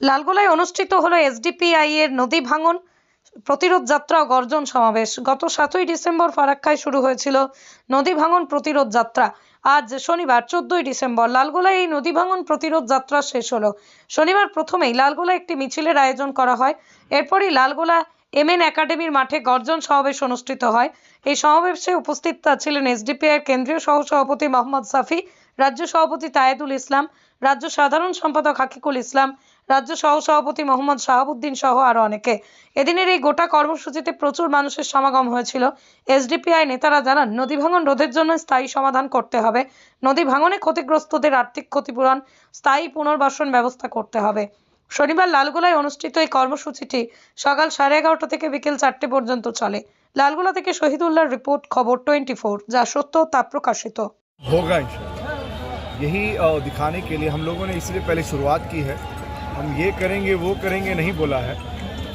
লালগোলায় অনুষ্ঠিত হলো এসডিপিআই এর নদী ভাঙন প্রতিরোধ যাত্রা ও গর্জন সমাবেশ। গত সাতই ডিসেম্বর ফারাক্কায় শুরু হয়েছিল নদী ভাঙন প্রতিরোধ যাত্রা। আজ শনিবার, চোদ্দই ডিসেম্বর লালগোলায় এই নদী ভাঙন প্রতিরোধ যাত্রা শেষ হলো। শনিবার প্রথমেই লালগোলায় একটি মিছিলের আয়োজন করা হয়। এরপরই লালগোলা এমএন একাডেমির মাঠে গর্জন সমাবেশ অনুষ্ঠিত হয়। এই সমাবেশে উপস্থিত ছিলেন এসডিপিআই এর কেন্দ্রীয় সহসভাপতি মোহাম্মদ সাফি, রাজ্য সভাপতি তায়েদুল ইসলাম, রাজ্য সাধারণ সম্পাদক হাকিকুল ইসলাম রাজ্য সহসভাপতি মোহাম্মদ শাহাবুদ্দিন সহ আরো অনেকে এদিনের এই গোটা কর্মসূচিতে প্রচুর মানুষের সমাগম হয়েছিল এসডিপিআই নেতারা জানান নদী ভাঙন রোধের জন্য স্থায়ী সমাধান করতে হবে নদী ভাঙনে ক্ষতিগ্রস্তদের আর্থিক ক্ষতিপূরণ স্থায়ী পুনর্বাসন ব্যবস্থা করতে হবে শনিবার লালগোলায় অনুষ্ঠিত এই কর্মসূচিটি সকাল সাড়ে এগারোটা থেকে বিকেল চারটে পর্যন্ত চলে লালগোলা থেকে শহীদুল্লাহর রিপোর্ট খবর টোয়েন্টি ফোর যা সত্য তা প্রকাশিত होगा इंशाल्लाह यही अ, दिखाने के लिए हम लोगों ने इसलिए पहले शुरुआत की है हम ये करेंगे, वो करेंगे नहीं बोला है।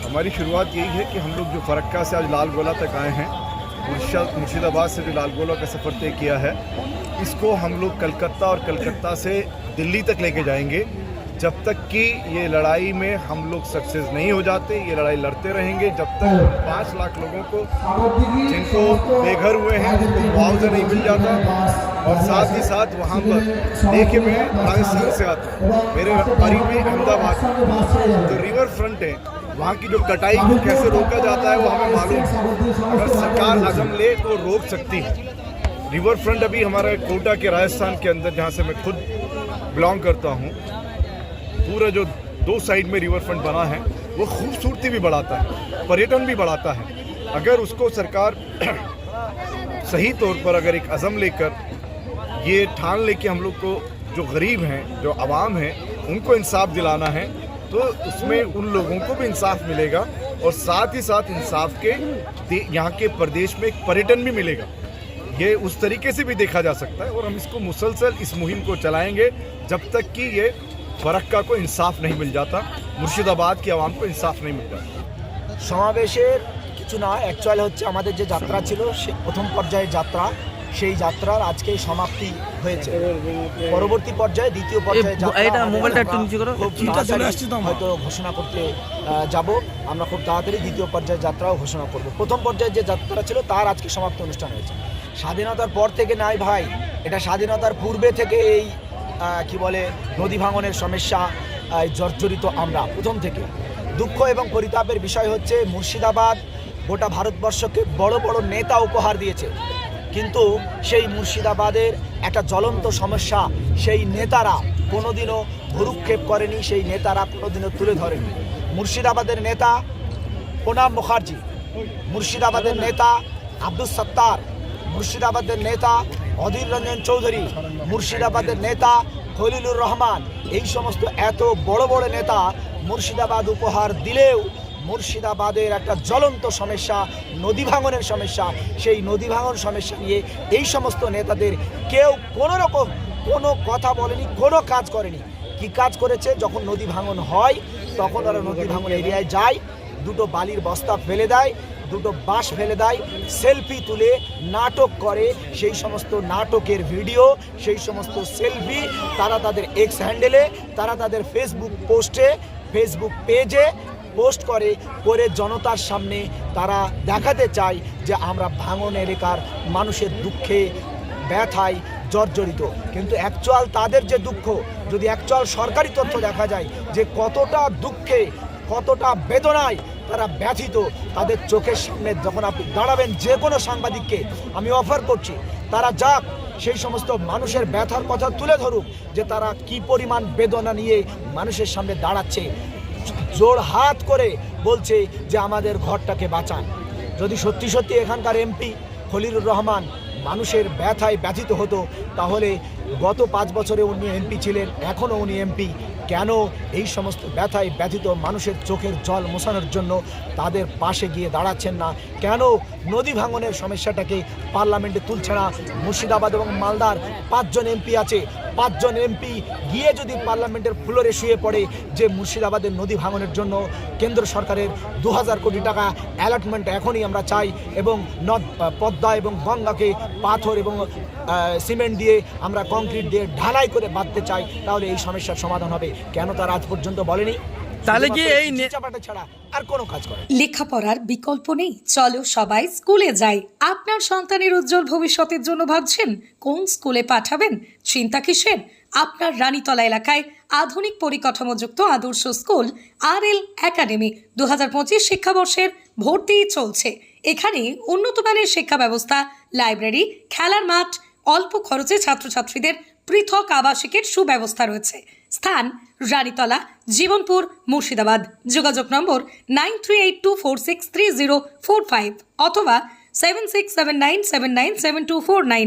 हमारी शुरुआत यही है कि हम लोग जो फरक्का से आज लाल गोला तक आए हैं मुर्शा मुर्शिदाबाद से जो लाल गोला का सफ़र तय किया है। इसको हम लोग कलकत्ता और कलकत्ता से दिल्ली तक लेके जाएँगे। जब तक कि ये लड़ाई में हम लोग सक्सेस नहीं हो जाते, ये लड़ाई लड़ते रहेंगे। जब तक पाँच लाख लोगों को जिनको बेघर हुए हैं मुआवजा नहीं मिल जाता, और साथ ही साथ वहाँ पर देखे मैं राजस्थान से आता हूँ। मेरे करीब में अहमदाबाद जो रिवर फ्रंट है। वहाँ की जो कटाई को कैसे रोका जाता है, वो हमें मालूम अगर सरकार अजम ले तो रोक सकती है। रिवर फ्रंट अभी हमारा कोटा के राजस्थान के अंदर, जहाँ से मैं खुद बिलोंग करता हूँ। पूरा जो दो साइड में रिवर फ्रंट बना है, वो खूबसूरती भी बढ़ाता है, पर्यटन भी बढ़ाता है। अगर उसको सरकार सही तौर पर अगर एक अज़म लेकर ये ठान ले कि हम लोग को जो गरीब हैं, जो आवाम हैं, उनको इंसाफ दिलाना है तो उसमें उन लोगों को भी इंसाफ मिलेगा और साथ ही साथ इंसाफ के यहाँ के प्रदेश में एक पर्यटन भी मिलेगा। ये उस तरीके से भी देखा जा सकता है और हम इसको मुसलसल इस मुहिम को चलाएँगे जब तक कि ये फरक्का को इंसाफ नहीं मिल जाता मुर्शिदाबाद की आवाम को इंसाफ नहीं मिल जाता সমাবেশের কিছু না অ্যাকচুয়াল হচ্ছে আমাদের যে যাত্রা ছিল সে প্রথম পর্যায়ের যাত্রা সেই যাত্রার আজকে সমাপ্তি হয়েছে পরবর্তী পর্যায়ে দ্বিতীয় পর্যায়ে এ, যাত্রা এটা আমাদের মোবাইলটা একটু আমরা নিচু করো। খুব চিন্তা চলে তাড়াতাড়ি আসছে তো আমার। হয়তো ঘোষণা করতে যাব আমরা খুব তাড়াতাড়ি দ্বিতীয় পর্যায়ে যাত্রাও ঘোষণা করব প্রথম পর্যায়ে যে যাত্রা ছিল তার আজকে সমাপ্তি অনুষ্ঠান হয়েছে স্বাধীনতার পর থেকে নাই ভাই এটা স্বাধীনতার পূর্বে থেকে এই আহ, কি বলে, নদী ভাঙনের সমস্যা জর্জরিত আমরা। প্রথম থেকে। দুঃখ এবং পরিতাপের বিষয় হচ্ছে, মুর্শিদাবাদ গোটা ভারতবর্ষকে বড় বড় নেতা উপহার দিয়েছে। কিন্তু সেই মুর্শিদাবাদের একটা জ্বলন্ত সমস্যা, সেই নেতারা কোনোদিনও ভুরুক্ষেপ করেনি, সেই নেতারা কোনোদিনও তুলে ধরেনি। মুর্শিদাবাদের নেতা প্রণাম মুখার্জি, মুর্শিদাবাদের নেতা আব্দুল সত্তার, মুর্শিদাবাদের নেতা অধীর রঞ্জন চৌধুরী, মুর্শিদাবাদের নেতা খলিলুর রহমান। এই সমস্ত এত বড় বড় নেতা মুর্শিদাবাদ উপহার দিলেও মুর্শিদাবাদের একটা জ্বলন্ত সমস্যা, নদী ভাঙনের সমস্যা। সেই নদী ভাঙন সমস্যা নিয়ে এই সমস্ত নেতাদের কেউ কোনো রকম কোনো কথা বলেনি, কোনো কাজ করেনি। কি কাজ করেছে? যখন নদী ভাঙন হয়, তখন ওরা নদী ভাঙন এরিয়ায় যায়, দুটো বালির বস্তা ফেলে দেয় দুটো বাঁশ ফেলে দেয়, সেলফি তুলে নাটক করে। সেই সমস্ত নাটকের ভিডিও, সেই সমস্ত সেলফি তারা তাদের এক্স হ্যান্ডেলে তারা তাদের ফেসবুক পোস্টে ফেসবুক পেজে পোস্ট করে করে জনতার সামনে তারা দেখাতে চায় যে আমরা ভাঙন এলাকার মানুষের দুঃখে ব্যথায় জর্জরিত। কিন্তু অ্যাকচুয়াল তাদের যে দুঃখ, যদি অ্যাকচুয়াল সরকারি তথ্য দেখা যায় যে কতটা দুঃখে, কতটা বেদনায় তারা ব্যথিত, তাদের চোখের সামনে যখন আপনি দাঁড়াবেন যে কোনো সাংবাদিককে আমি অফার করছি, তারা যাক, সেই সমস্ত মানুষের ব্যথার কথা তুলে ধরুক যে তারা কি পরিমাণ বেদনা নিয়ে মানুষের সামনে দাঁড়াচ্ছে। জোর হাত করে বলছে যে আমাদের ঘরটাকে বাঁচান। যদি সত্যি সত্যি এখানকার এমপি খলিলুর রহমান মানুষের ব্যথায় ব্যথিত হতো, তাহলে গত পাঁচ বছরে উনি এমপি ছিলেন, এখনও উনি এমপি। কেন এই সমস্ত ব্যথায় ব্যথিত মানুষের চোখের জল মোছানোর জন্য তাদের পাশে গিয়ে দাঁড়াচ্ছেন না? কেন নদী ভাঙনের সমস্যাটাকে পার্লামেন্টে তুলছে না মুর্শিদাবাদ এবং মালদার পাঁচজন এমপি আছে। পাঁচজন এমপি গিয়ে যদি পার্লামেন্টের ফ্লোরে শুয়ে পড়ে যে মুর্শিদাবাদের নদী ভাঙনের জন্য কেন্দ্র সরকারের দু হাজার কোটি টাকা অ্যালটমেন্ট এখনই আমরা চাই এবং নদ, পদ্মা এবং গঙ্গাকে পাথর এবং সিমেন্ট দিয়ে আমরা কংক্রিট দিয়ে ঢালাই করে বাঁধতে চাই তাহলে এই সমস্যার সমাধান হবে। কেন তারা আজ পর্যন্ত বলেনি? তাহলে কি এই ছাড়া আর কোনো কাজ করে লেখাপড়ার বিকল্প নেই। চলো সবাই স্কুলে যাই। আপনার সন্তানের উজ্জ্বল ভবিষ্যতের জন্য ভাবছেন কোন স্কুলে পাঠাবেন? চিন্তা কিসের? আপনার রানীতলা এলাকায় আধুনিক পরিকাঠামোযুক্ত আদর্শ স্কুল আর এল একাডেমি দু হাজার পঁচিশ শিক্ষাবর্ষের ভর্তি চলছে। এখানে উন্নত মানের শিক্ষা ব্যবস্থা লাইব্রেরি খেলার মাঠ অল্প খরচে ছাত্রছাত্রীদের পৃথক আবাসিকের সুব্যবস্থা রয়েছে। স্থান রানীতলা, জীবনপুর, মুর্শিদাবাদ। যোগাযোগ number nine three eight two four six three zero four five অথবা seven six seven nine seven nine seven two four nine.